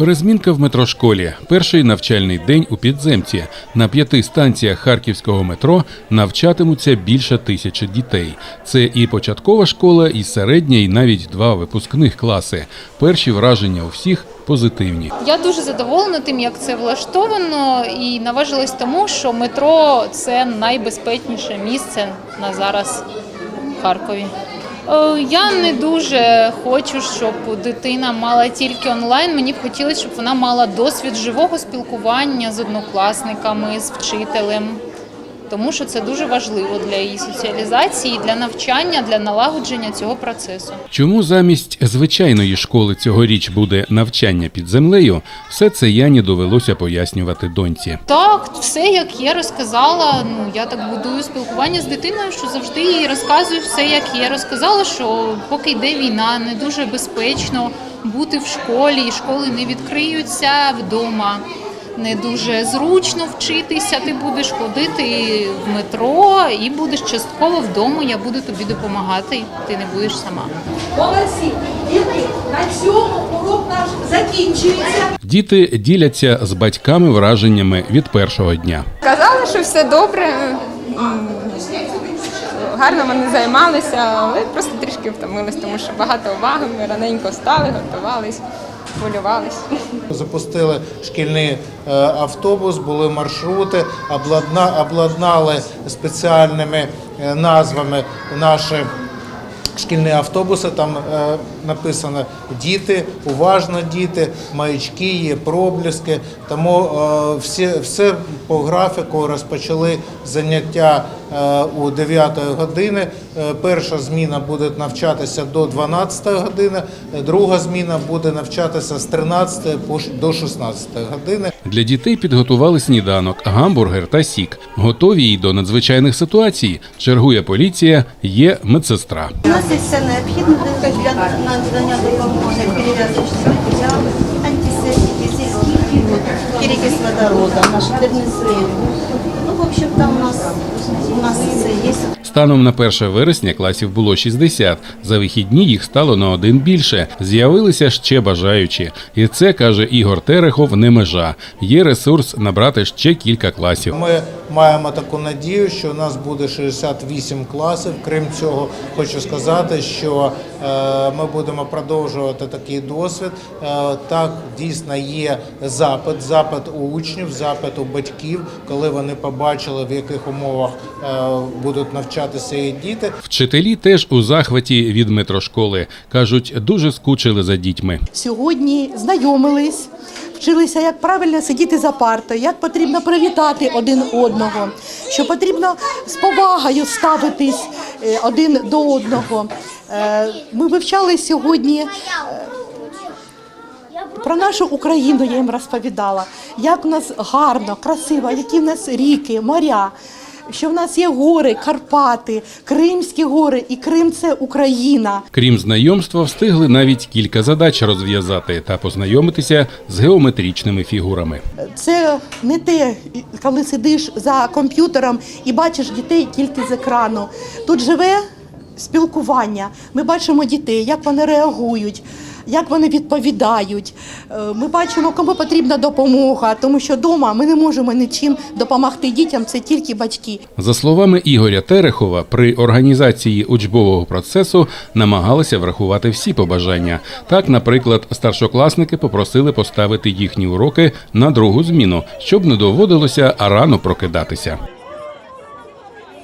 Перезмінка в метрошколі. Перший навчальний день у підземці. На п'яти станціях харківського метро навчатимуться більше тисячі дітей. Це і початкова школа, і середня, і навіть два випускних класи. Перші враження у всіх позитивні. Я дуже задоволена тим, як це влаштовано, і наважилась тому, що метро це найбезпечніше місце на зараз в Харкові. Е, Я не дуже хочу, щоб дитина мала тільки онлайн. Мені б хотілося, щоб вона мала досвід живого спілкування з однокласниками, з вчителем. Тому що це дуже важливо для її соціалізації, для навчання, для налагодження цього процесу. Чому замість звичайної школи цьогоріч буде навчання під землею? Все це Яні довелося пояснювати доньці. Так, все як є, розказала. Ну я так будую спілкування з дитиною, що завжди їй розказую все, як є. Розказала, що поки йде війна, не дуже безпечно бути в школі, і школи не відкриються вдома. Не дуже зручно вчитися. Ти будеш ходити в метро і будеш частково вдома. Я буду тобі допомагати. Ти не будеш сама. Молодці! Діти, на цьому урок наш закінчується. Діти діляться з батьками враженнями від першого дня. Казали, що все добре. Гарно вони займалися, але просто трішки втомились, тому що багато уваги. Ми раненько встали, готувались, хвилювались. Запустили шкільний е, автобус, були маршрути, обладна, обладнали спеціальними е, назвами наші шкільні автобуси. Там е, написано діти, уважно діти, маячки, є проблиски. Тому всі, все по графіку розпочали заняття у 9 години. Е, Перша зміна буде навчатися до 12 години, е, друга зміна буде навчатися з 13 по до 16 години. Для дітей підготували сніданок, гамбургер та сік. Готові й до надзвичайних ситуацій. Чергує поліція, є медсестра. У нас є все необхідне для надання допомоги, перев'язочні матеріали, антисептики, сільський пігот, перекис водорода, наш терміслив. Ну, в общем, там у нас, у нас все є. Станом на 1 вересня класів було 60. За вихідні їх стало на один більше. З'явилися ще бажаючі. І це каже Ігор Терехов. Не межа. Є ресурс набрати ще кілька класів. Ми маємо таку надію, що у нас буде 68 класів. Крім цього, хочу сказати, що е, ми будемо продовжувати такий досвід. Е, так, дійсно є запит, запит у учнів, запит у батьків, коли вони побачили, в яких умовах е, будуть навчатися їх діти. Вчителі теж у захваті від метрошколи. кажуть, дуже скучили за дітьми. Сьогодні знайомились, вчилися, як правильно сидіти за партою, як потрібно привітати один одного, що потрібно з повагою ставитись е, один до одного. Е, Ми вивчали сьогодні. е, Про нашу Україну я їм розповідала, як у нас гарно, красиво, які в нас ріки, моря, що в нас є гори, Карпати, Кримські гори, і Крим це Україна. Крім знайомства, встигли навіть кілька задач розв'язати та познайомитися з геометричними фігурами. Це не те, коли сидиш за комп'ютером і бачиш дітей тільки з екрану. Тут живе спілкування. Ми бачимо дітей, як вони реагують, як вони відповідають. Е, Ми бачимо, кому потрібна допомога, тому що вдома ми не можемо нічим допомогти дітям, це тільки батьки. За словами Ігоря Терехова, при організації учбового процесу намагалися врахувати всі побажання. Так, наприклад, старшокласники попросили поставити їхні уроки на другу зміну, щоб не доводилося рано прокидатися.